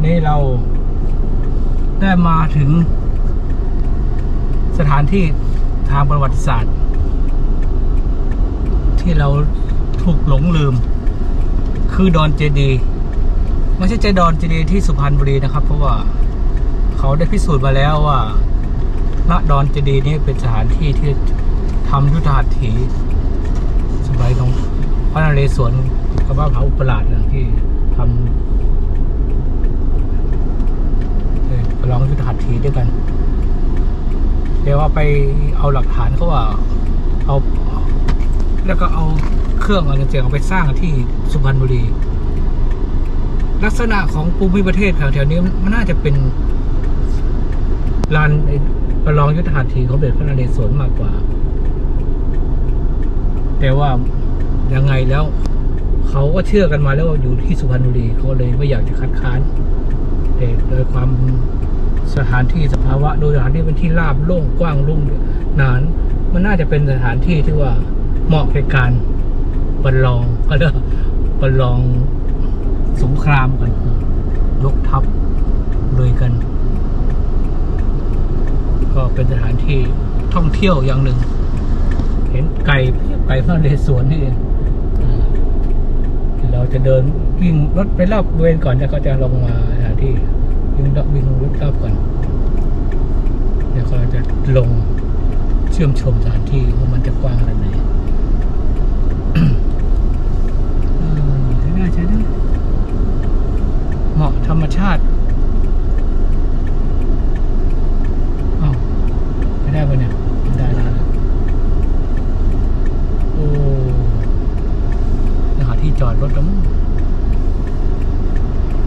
อนนี้เราได้มาถึงสถานที่ทางประวัติศาสตร์ ที่เราถูกหลงลืม คือดอนเจดีไม่ใช่เจดอนเจดีที่สุพรรณบุรีนะครับ เพราะว่าเขาได้พิสูจน์มาแล้วว่าณดอนเจดีนี้เป็นสถานที่ที่ทำยุทธหัตถีสมัยของพระนเรศวรกับว่าพระอุปราชที่ทำเอ่อประ ลองยุทธหัตถีด้วยกัน เดี๋ยวว่าไปเอาหลักฐานเขาว่าเอา แล้วก็เอาเครื่องอะไรเจียงเอาไปสร้างที่สุพรรณบุรี ลักษณะของภูมิประเทศแถวๆนี้มันน่าจะเป็นลานประลองยุทธหัตถีของเด็จพระนเรศวรมากกว่า แต่ว่ายังไงแล้วเขาก็เชื่อกันมาแล้วว่าอยู่ที่สุพรรณบุรีเขาเลยไม่อยากจะคัดค้านแต่โดยความ สถานที่สภาวะโดยสถานที่เป็นที่ราบโล่งกว้างรุ่งหนาน มันน่าจะเป็นสถานที่ที่ว่าเหมาะในการประลองก็เรียกประลองสงครามกัน ยกทัพเลยกัน ก็เป็นสถานที่ท่องเที่ยวอย่างหนึ่ง เห็นไก่เพียบไก่พระนเรศวรนี่เองเราจะเดินวิ่งรถไปรอบเวณก่อนแล้วก็จะลงมาสถานที่วิ่งรอบวิ่งรถรอบก่อนเดี๋ยวก็จะลงเชื่อมชมสถานที่ว่ามันจะกว้างขนาดไหนใช้ได้ใช้ได้เหมาะธรรมชาติอ้าวใช้ได้ปะเนี่ยได้ได้ได้โอ้จะหาที่จอดรถแล้วมั้ง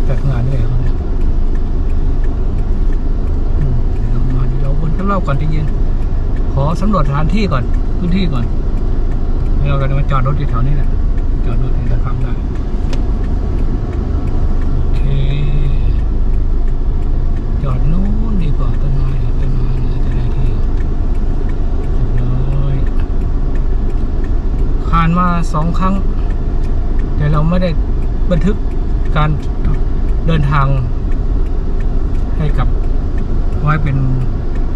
จัดงานด้วยเขาเนี่ยอืมเดี๋ยวเรามาเดี๋ยวเราวนข้างรอบก่อนที่เย็น ขอ สำรวจสถานที่ก่อนพื้นที่ก่อนแล้วเราจะมาจอดรถที่แถวนี้แหละจอดรถที่เราทำได้โอเค จอดนู้นดีกว่าต้นไม้ต้นไม้เนี่ยจะได้ที่เรียบร้อยผ่านมาสองครั้ง แต่เราไม่ได้บันทึกการเดินทาง ให้กับไว้เป็น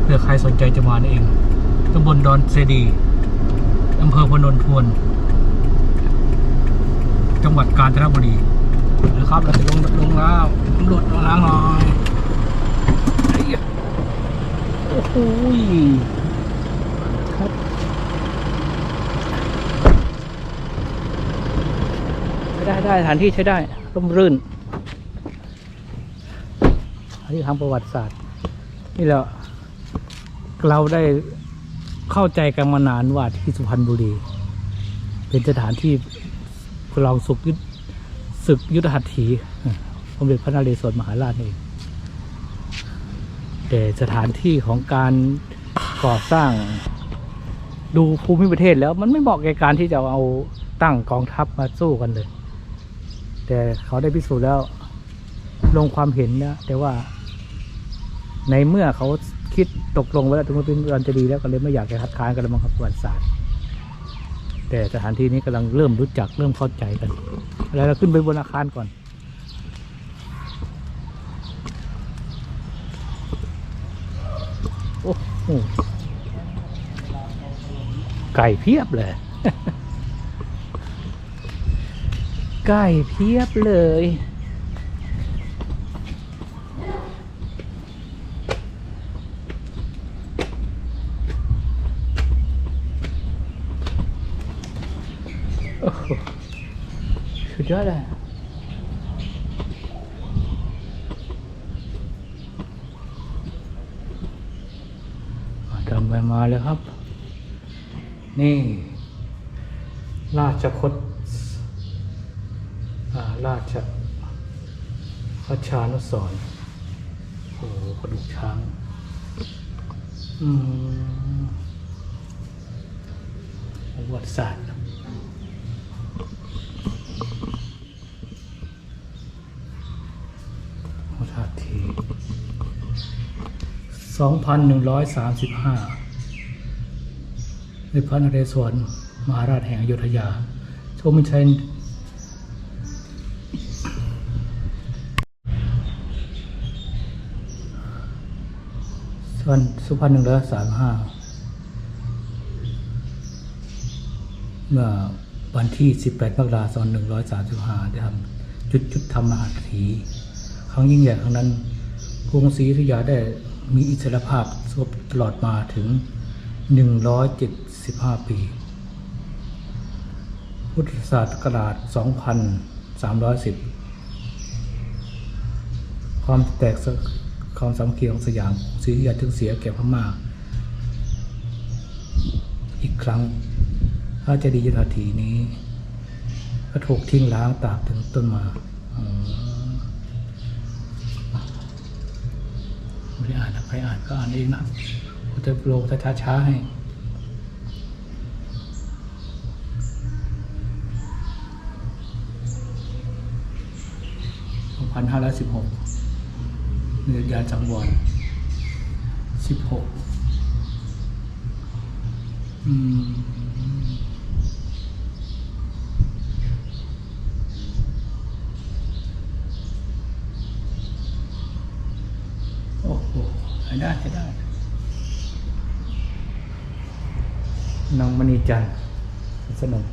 เผื่อใครสนใจจะมาเอง ตำบลดอนเซดีอำเภอพนนทวน จังหวัดกาญจนบุรีนะครับเราจะลงลงแล้วตำรวจมาล้างหน่อยไอ้เหี้ยโอ้โหครับใช้ได้ได้สถานที่ใช้ได้ร่มรื่นสถานที่ทางประวัติศาสตร์ นี่แหละเราได้ เข้าใจกันมานานว่าที่สุพรรณบุรี เป็นสถานที่ประลองศึกยุทธศึกยุทธหัตถีสมเด็จพระนเรศวรมหาราชนี่เองแต่สถานที่ของการก่อสร้างดูภูมิประเทศแล้วมันไม่เหมาะแก่การที่จะเอาตั้งกองทัพมาสู้กันเลย แต่เขาได้พิสูจน์แล้วลงความเห็นนะแต่ว่าในเมื่อเขา คิดตกลงไว้แล้วถึงว่าเป็นรันจะดีแล้วก็เลยไม่อยากจะคัดค้านกันแล้วมั้งครับประวัติศาสตร์แต่สถานที่นี้กำลังเริ่มรู้จักเริ่มเข้าใจกันแล้วเราขึ้นไปบนอาคารก่อนโอ้โหไก่เพียบเลยไก่เพียบเลย โอ้โห สุดยอดเลยทำไปมาเลยครับ นี่ ราชคตอ่าราชพระชานุสรโอ้โหกระดูกช้าง อืมประวัติศาสตร์ 2135ในพระนเรศวรมหาราชแห่งอยุธยาโชมิชัยวันสุพรรณหนึ่งร้อยสามห้าเมื่อวันที่สิบแ18มกราคมบห้าได้ทำจุดจุดทำมหาถีครั้งยิ่งใหญ่ครั้งนั้นกรุงศรีอยุธยาได้ มีอิสรภาพตลอดมาถึง 175 ปีพุทธศาสตร์กราช2310 ความแตกความสามัคคีของสยามศรีอยุธยาถึงเสียแก่พม่าอีกครั้งพระเจดีย์ยุทธาถีนี้ ก็ถูกทิ้งล้างตากถึงต้นมาอ๋อไม่ได้อ่านนะ ใครอ่านก็อ่านเองนะผมจะโลกช้าๆให้พันห้าร้อยสิบหกเนื้อยาจังวรสิบหกอืม โอ้โหได้ใช้ได้น้องมณีจันทร์สนม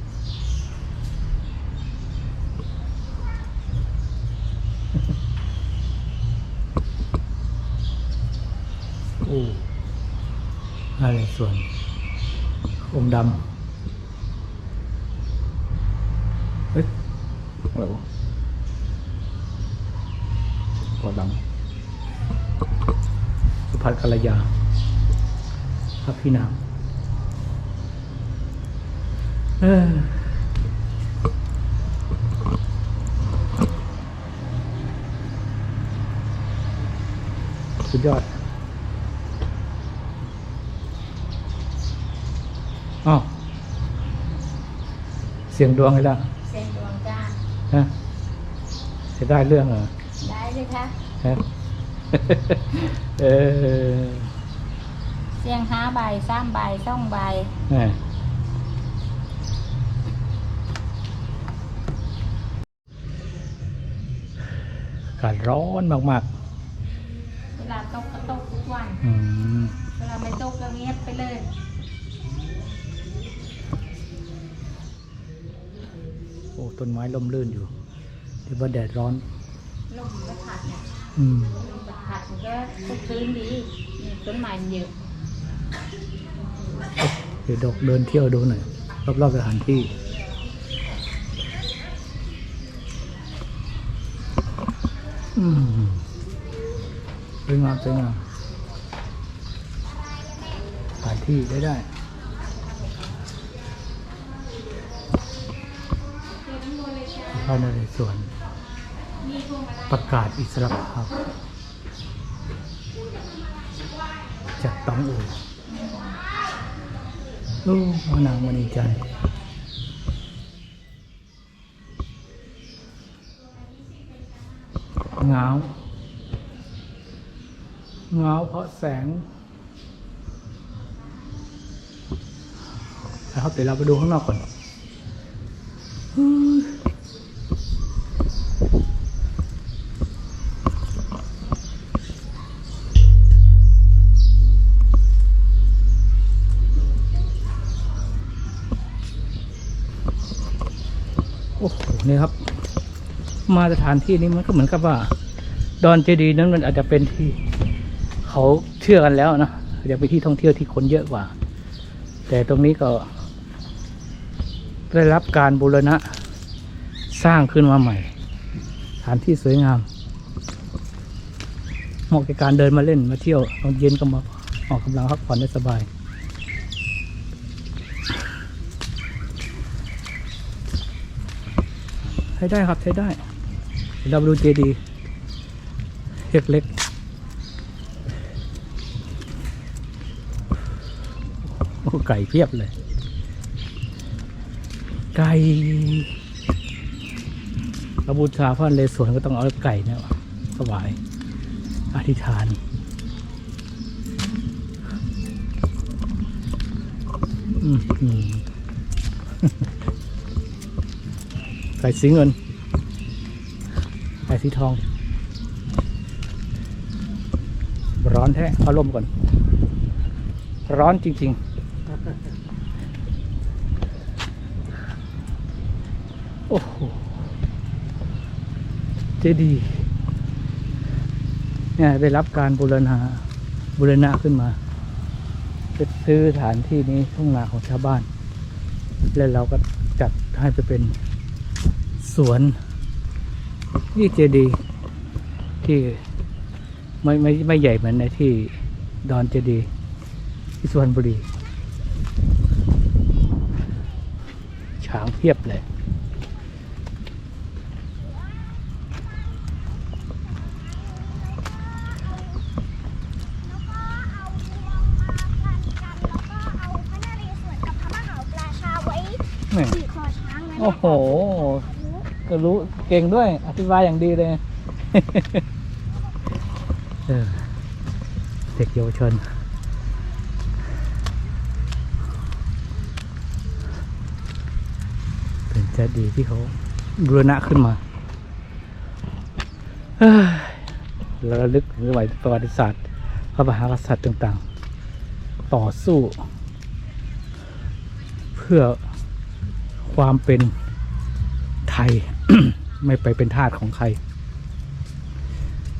โอ้อะไรส่วนอมดำ เฮ้ย อะไรวะตัวด สุภัท รกัลยาพระพี่นางเออสุดยอดอ้าวเสียงดวงเลยล่ะเสียงดวงจ้าฮะจะได้เรื่องเหรอ ได้เลยค่ะฮะ เออเสียงห้าใบสามใบสองใบแหม่อากาศร้อนมากเวลาตกก็ตกทุกวัน ๆ อืม เวลาไม่ตกก็เงียบไปเลย โอ้ ต้นไม้ล่มลื่นอยู่ที่ว่าแดดร้อน ลมไม่ผัดเนี่ยอืม ลมไม่ ผัดมันก็สดชื่นดีนี่ต้นไม้มันเยอะเดี๋ยวดอกเดินเที่ยวดูหน่อยรอบๆสถานที่อืมสวยงามสวยงามสถานที่ได้ได้พระนเรศวรประกาศอิสรภาพ จากตองอูโอ้มานางมณีจันทร์เงาเงาเพราะแสงนะครับเดี๋ยวเราไปดูข้างนอกก่อน มาสถานที่นี้มันก็เหมือนกับว่า ดอนเจดีย์นั้นมันอาจจะเป็นที่เขาเชื่อกันแล้วนะอาจจะเป็นที่ท่องเที่ยวที่คนเยอะกว่า แต่ตรงนี้ก็ ได้รับการบูรณะสร้างขึ้นมาใหม่ สถานที่สวยงามเหมาะกับการเดินมาเล่นมาเที่ยวตอนเย็นก็มาออกกำลังพักผ่อนได้สบายใช้ได้ครับใช้ได้ เดี๋ยวเราไปดูเจดีเล็กโอ้ไก่เพียบเลย ไก่พระบูชาพระเลสวนก็ต้องเอาไก่เนี่ยถวายอธิษฐานไก่สีเงิน ไก่สีทอง ร้อนแท้เอาลมก่อน ร้อนจริง ๆ โอ้โห เจดีย์เนี่ยได้รับการบูรณาบูรณะขึ้นมาจะซื้อฐานที่นี้ทุ่งนาของชาวบ้าน แล้วเราก็จัดให้ไปเป็นสวน นี่เจดีย์ที่ไม่ไม่ไม่ใหญ่เหมือนในที่ดอนเจดีย์ที่สุพรรณบุรีช้างเพียบเลยนี่ขี่คอช้างนะโอ้โห ก็รู้เก่งด้วย อธิบายอย่างดีเลยเด็กเยาวชนเป็นเจดีที่เขาบูรณะขึ้นมาเฮ้ยแล้วระลึกถึงสมัยประวัติศาสตร์พระมหากษัตริย์ต่างๆ ต่อสู้ เพื่อความเป็นไทย ไม่ไปเป็นทาสของใคร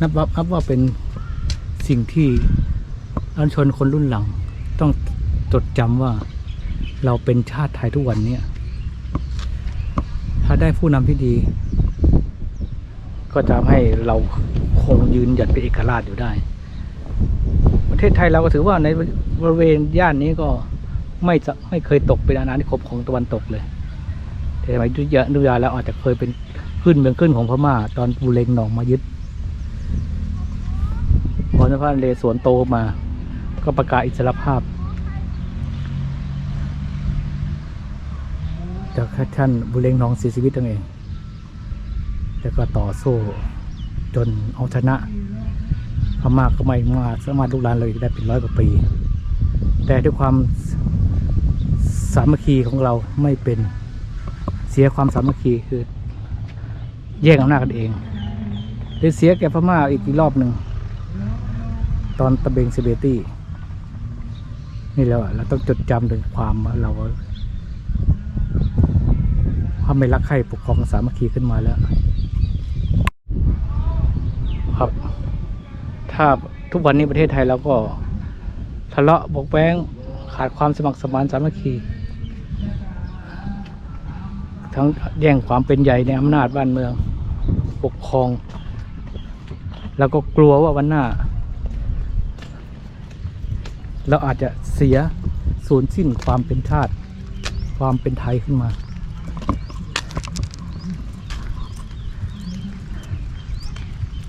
นับว่านับว่าเป็นสิ่งที่อันชนคนรุ่นหลัง ต้องจดจำว่าเราเป็นชาติไทยทุกวันนี้ถ้าได้ผู้นำที่ดี ก็จะทำให้เราคงยืนหยัดเป็นเอกราชอยู่ได้ ประเทศไทยเราก็ถือว่าในบริเวณย่านนี้ก็ไม่จะไม่เคยตกเป็นอาณานิคมของตะวันตกเลย แต่สมัยยุทธยานุยาแล้วอาจจะเคยเป็นขึ้นเมืองขึ้นของพม่า ตอนปูเลงหนองมายึดพอสพานเลสวนโตมา ก็ประกาศอิสรภาพ จากท่านบุเรงนองเสียชีวิตตัวเอง แล้วก็ต่อสู้จนเอาชนะพม่าก็ไม่มาสามารถลุกลานเราอีกได้เป็นร้อยกว่าปี แต่ด้วยความสามัคคีของเราไม่เป็น เสียความสามัคคีคือ แย่งอำนาจกันเองหรือเสียแก่พม่าอีกรอบหนึ่ง ตอนตะเบงเซเบตี้ นี่แล้วเราต้องจดจำถึงความเราความไม่รักใครปกครองสามัคคีขึ้นมาแล้ว ครับ ถ้าทุกวันนี้ประเทศไทยเราก็ทะเลาะบกแว้งขาดความสมัครสมานสามัคคี ทั้งแย่งความเป็นใหญ่ในอำนาจบ้านเมือง ปกครอง แล้วก็กลัวว่าวันหน้า เราอาจจะเสียสูญสิ้นความเป็นชาติ ความเป็นไทยขึ้นมา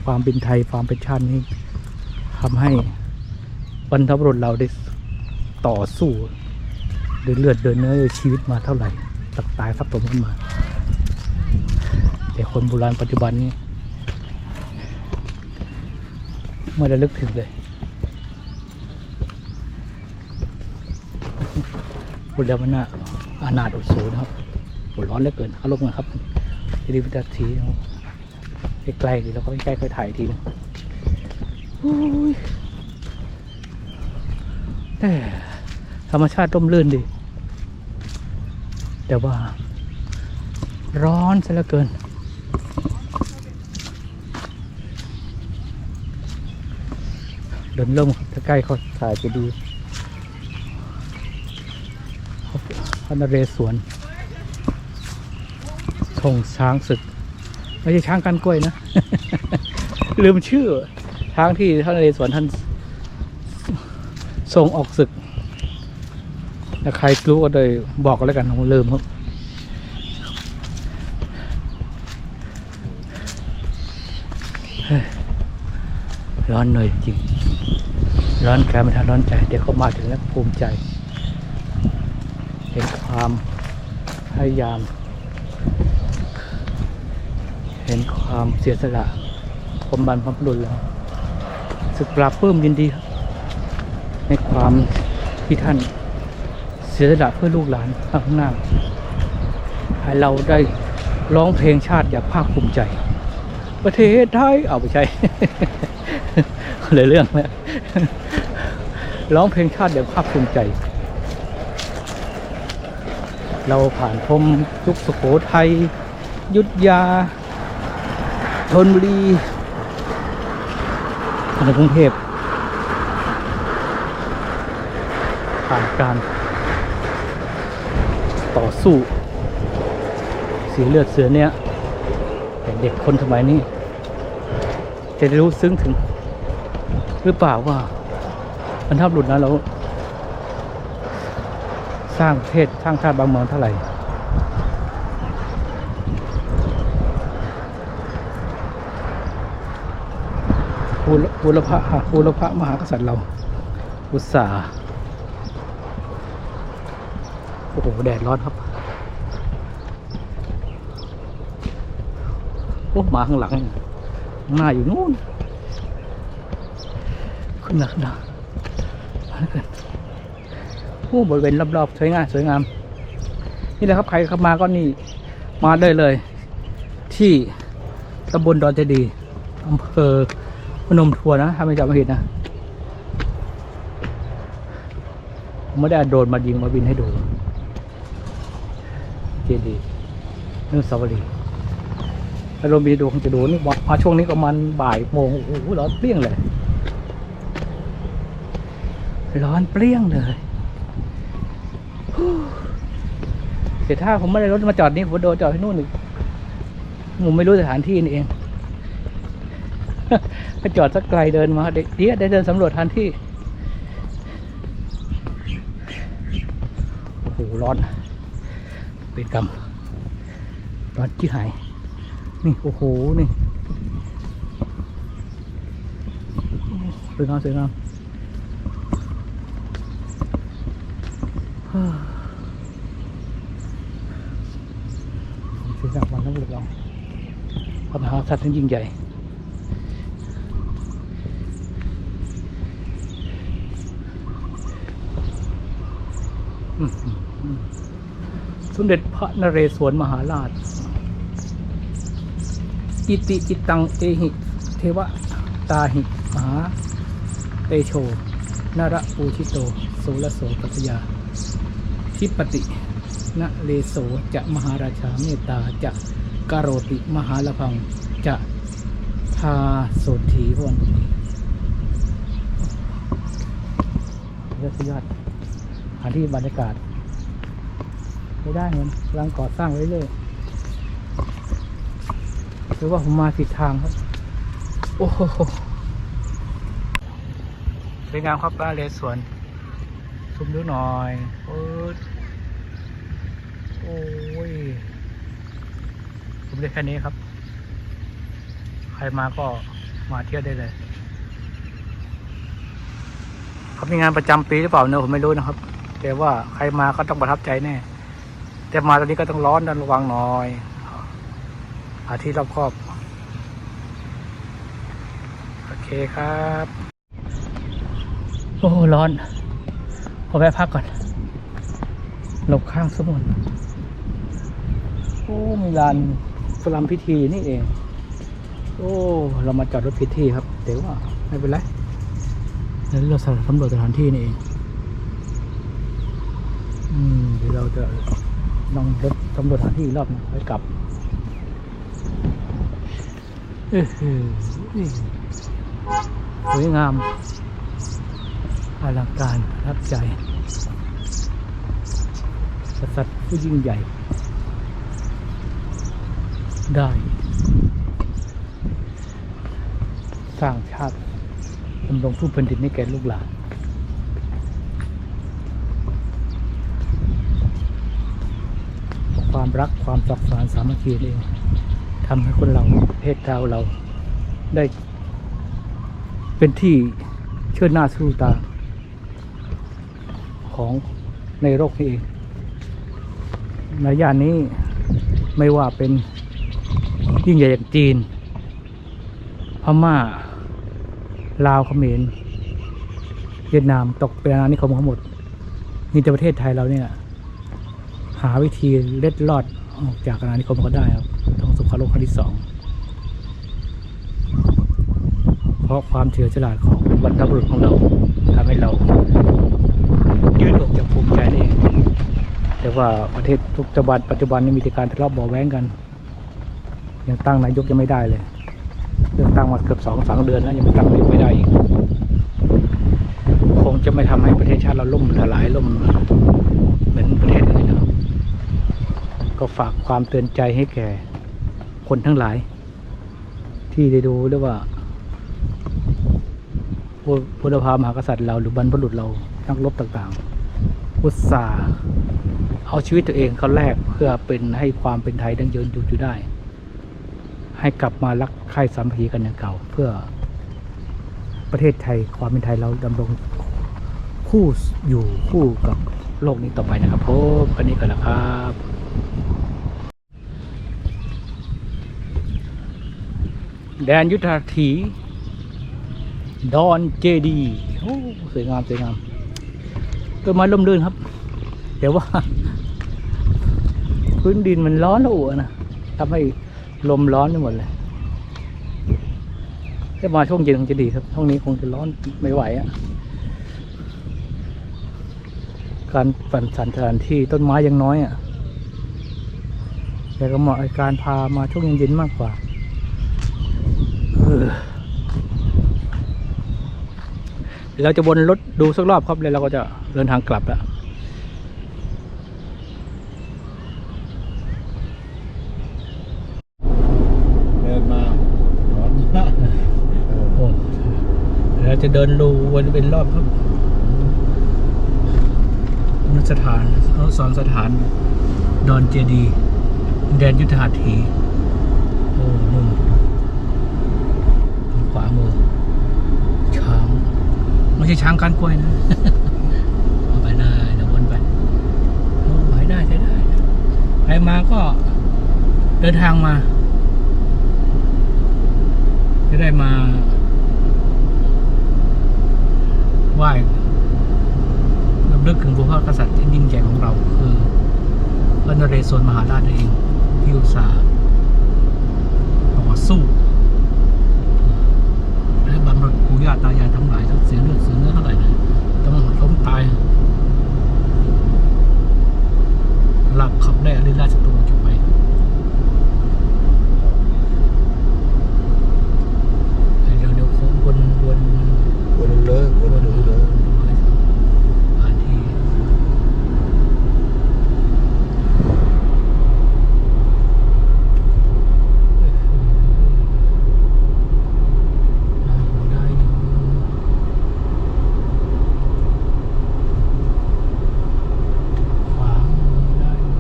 ความเป็นไทยความเป็นชาตินี้ทำให้บรรพบุรุษเราได้ต่อสู้ด้วยเลือดเดินเนื้อด้วยชีวิตมาเท่าไหร่ ตักตายทับถมกันมา แต่คนโบราณปัจจุบันนี้ไม่ได้ลึกถึงเลยพูดแล้วมันน่าอานาถอดสูนะครับปวดร้อนเหลือเกินอารมณ์นะครับทีนี้วินาทีใกล้ๆดีแล้วก็ใกล้ๆค่อยถ่ายทีนึงโอ้ยแต่ธรรมชาติร่มรื่นดี แต่ว่า ร้อนซะเหลือเกิน เดินลมถ้าใกล้เขาถ่ายจะดีพระนเรศวรธงช้างศึก ไม่ใช่ช้างกันกล้วยนะ ลืมชื่อช้างที่พระนเรศวรท่านทรงออกศึก ถ้าใครรู้ก็เลยบอกกันแล้วกันผมลืมครับร้อนหน่อยจริง ร้อนกายไม่ทันร้อนใจ เดี๋ยวเขามาถึงแล้วภูมิใจ เห็นความพยายาม เห็นความเสียสละความบันพบุรุษแล้วสึกปราบปลื้มยินดี ในความที่ท่าน เสียสละเพื่อลูกหลานข้างหน้า ให้เราได้ร้องเพลงชาติอย่างภาคภูมิใจ ประเทศไทยเอาไปใช่เลยเรื่องแล้วร้องเพลงชาติอย่างภาคภูมิใจ เราผ่านพรมยุคสุโขทัยยุทธยาธนบุรีในกรุงเทพผ่านการ ต่อสู้ เสียเลือดเสือเนี่ยเด็กคนสมัยนี้ จะได้รู้ซึ้งถึง หรือเปล่าว่าบรรทับหลุดนะเราสร้างประเทศสร้างชาติบางเมืองเท่าไหร่บูรบูรพะบูรพะมหากษัตริย์เรา อุตสาห์ โอ้โห แดดร้อนครับ โอ้มาข้างหลังหน้าอยู่นู่น ขึ้นหนักหนามาแล้นโอ้บริเวณรอบๆ สวยงาม สวยงาม นี่แหละครับ ใครเข้ามาก็นี่ มาได้เลย ที่ตำบลดอนเจดีอำเภอพนมทัวนนะถ้าไม่จำไม่ผิดนะ ผมไม่ได้โดนมายิงมาบินให้ดู เจดีย์นุสาวรีย์ถ้ารนบินให้ดูคงจะดูนี่มาช่วงนี้ก็มันบ่ายโมงโอ้โหร้อนเปรี้ยงเลย ร้อนเปรี้ยงเลยเสียท่าผมไม่ได้รถมาจอดนี่ผมโดนจอดที่นู่นอีกผมไม่รู้สถานที่นี่เองไปจอดสักไกลเดินมาเด็กเดียวได้เดินสำรวจทานที่ โอ้โหร้อน เป็นกรรมร้อนที่หาย นี่ โอ้โห นี่สวยงามสวยงามสียจากวันทั้งหมดเราปัญหาสัตว์ที่ยิ่งใหญ่อืมอืม สมเด็จพระนเรศวรมหาราช อิติจิตังเอหิเทวตาหิมหาเตโชนระปูชิโตโสรโสปัตยา ทิปตินะเลโสจะมหาราชาเมตตาจะกโรติมหาลพังจะพาโสถีพวันตุยอดสุดยอดสถานที่บรรยากาศ ไม่ได้เหมือนกำลังก่อสร้างไว้เรื่อยหรือว่าผมมาผิดทางครับ โอ้โหสวยงามครับบ้านเลสวนซูมดูหน่อยโอ้โอ้ยผมได้แค่นี้ครับ ใครมาก็มาเที่ยวได้เลยเขามีงานประจำปีหรือเปล่าเนอะผมไม่รู้นะครับ แต่ว่าใครมาก็ต้องประทับใจแน่ แต่มาตอนนี้ก็ต้องร้อนดันระวังหน่อยอาที่รอบครอบ โอเคครับ โอ้ร้อนขอแวะพักก่อน หลบข้างสมุนโอ้มีลานสลัมพิธีนี่เอง โอ้ เรามาจอดรถผิดที่ครับ เดี๋ยวว่าไม่เป็นไรเดี๋ยวเราสำรวจสถานที่นี่เอง อืม เดี๋ยวเราจะ ลองรถสำรวจสถานที่อีกรอบหนึงไปกลับเออเออสวยงามอลังการประทับใจกษัตริย์ผู้ยิ่งใหญ่ ได้ สร้างชาติดำรงผู้แผ่นดินให้แก่ลูกหลาน ความรักความสักสานสามัคคีเองทำให้คนเราเทศเราเราได้ เป็นที่เชิดหน้าสู้ตา ของในโลกนี้เองในย่านนี้ไม่ว่าเป็นยิ่งใหญ่อย่างจีน พม่า ลาวเขมรเวียดนามตกเป็นอาณานิคมทั้งหมดมีแต่ประเทศไทยเราเนี่ย หาวิธีเล็ดลอดออกจากอาณานิคมเขาได้ครับต้องสงครามโลกครั้งที่สองเพราะความเฉลียวฉลาดของบรรพบุรุษของเราทำให้เรายืดอกจากภูมิใจเองแต่ว่าประเทศทุกจังหวัดปัจจุบันนี้มีแต่การทะเลาะเบาะแว้งกัน ยังตั้งนายกยังไม่ได้เลยเลือกตั้งมาเกือบสองสามเดือนแล้วยังไม่ตั้งนายกไม่ได้อีกคงจะไม่ทำให้ประเทศชาติเราล่มสลายล่มเหมือนประเทศอื่น ก็ฝากความเตือนใจให้แก่คนทั้งหลาย ที่ได้ดูเรียว่าพุทธภามหากษัตริย์เราหรือบรรพบุรุษเรานักรบต่างๆ อุตส่าห์เอาชีวิตตัวเองเขาแลกเพื่อเป็นให้ความเป็นไทยดังยืนอยู่อยู่ได้ ให้กลับมารักใคร่สามัคคีกันอย่างเก่า เพื่อประเทศไทยความเป็นไทยเราดำรงคู่อยู่คู่กับโลกนี้ต่อไปนะครับผมอันนี้กันนะครับ แดนยุทธาถี ดอนเจดีโอ้สวยงามสวยงามต้นไม้ร่มรื่นครับแต่ว่า พื้นดินมันร้อนระอุนะทำให้ลมร้อนไปหมดเลยถ้ามาช่วงเย็นคงจะดีครับ ช่วงนี้คงจะร้อนไม่ไหวอะ่ะ การปั่นสันสถานที่ต้นไม้ยังน้อยอะ่ะ แต่ก็เหมาะกับการพามาช่วงเย็นๆมากกว่าเดี๋ยวเราจะวนรถดูสักรอบครับแล้วเราก็จะเดินทางกลับแล้วเดินมาร้อนมากโอ้เดี๋ยวเราจะเดินดูวนเป็นรอบครับสถานอนุสรณ์สถาน ดอนเจดีย์ แดนยุทธหัตถีโอ้นุ่นขวามือ ช้าง ไม่ใช่ช้างการกล้วยนะเอาไปได้เดี๋ยววนไปโอ้ไปได้ใช้ได้ใครมาก็เดินทางมา จะได้มาไหว้รำลึกถึงบุพกษัตริย์ที่ยิ่งใหญ่ของเรา คือพระนเรศวรมหาราชนั่นเอง ที่อุตส่าห์ต่อสู้และบำรุงปู่ย่าตายายทั้งหลายทั้งเสียเลือดเสียเนื้อเท่าไหร่นะต้องล้มตาย หลับขับได้อริราชตุงจบไปเดี๋ยวเดี๋ยวคงวนวนวนเลยวนเลย สถานที่ได้อยู่ขวามือได้อยู่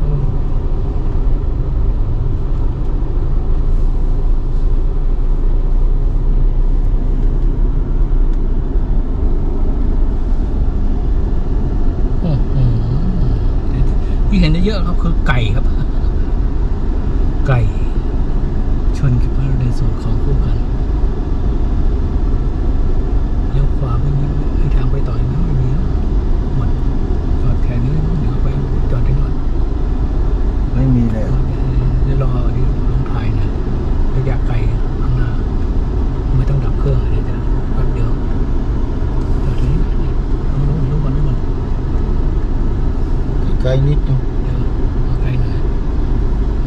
เออ อื้อหือที่เห็นได้เยอะครับคือไก่ครับ ไก่ ชนกับพระนเรศวรของคู่กันเลี้ยวขวาไม่มีมีทางไปต่ออีกไหมไม่มีแล้วหมดจอดแค่นี้เดี๋ยวไปจอดได้หน่อย ไม่มีเลย เดี๋ยวรอดีลงถ่ายนะระยะไกลข้างหน้า ไม่ต้องดับเครื่องเดี๋ยวจะแป๊บเดียวจอดที่นี่รู้รู้รู้ก่อนรู้ก่อน ใกล้ๆนิดนึง เดี๋ยวเอาใกล้หน่อย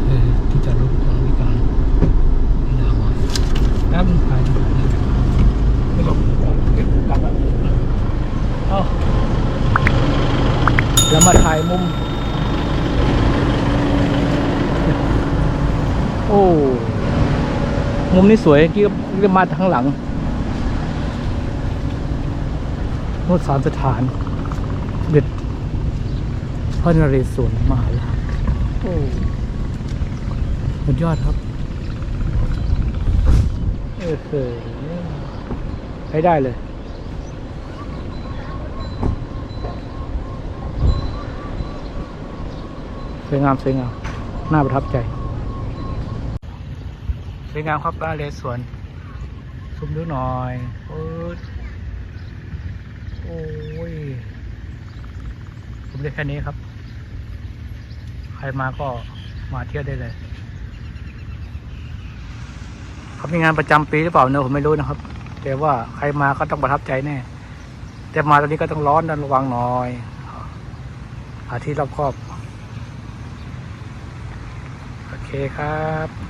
เออที่จอดรถของพิการนี่ดาวอะแป๊บนึงถ่ายถ่ายถ่ายไม่บอกเก็บกลับแล้วเอาแล้วมาถ่ายมุม โอ้ มุม นี้สวยเมื่อกี้ก็มาทางหลังนุสารสถานเด็ดพระนเรศวรมหาราชโอ้สุดยอดครับเออเออใช้ได้เลยสวยงามสวยงาม น่าประทับใจ สวยงามครับพระนเรศวรซุมดูหน่อยโอ้ยโอ้ยผมได้แค่นี้ครับ ใครมาก็มาเที่ยวได้เลยเขามีงานประจำปีหรือเปล่าเนอะผมไม่รู้นะครับ แต่ว่าใครมาก็ต้องประทับใจแน่ แต่มาตอนนี้ก็ต้องร้อนนระวังหน่อยหาที่รอบครอบ โอเคครับ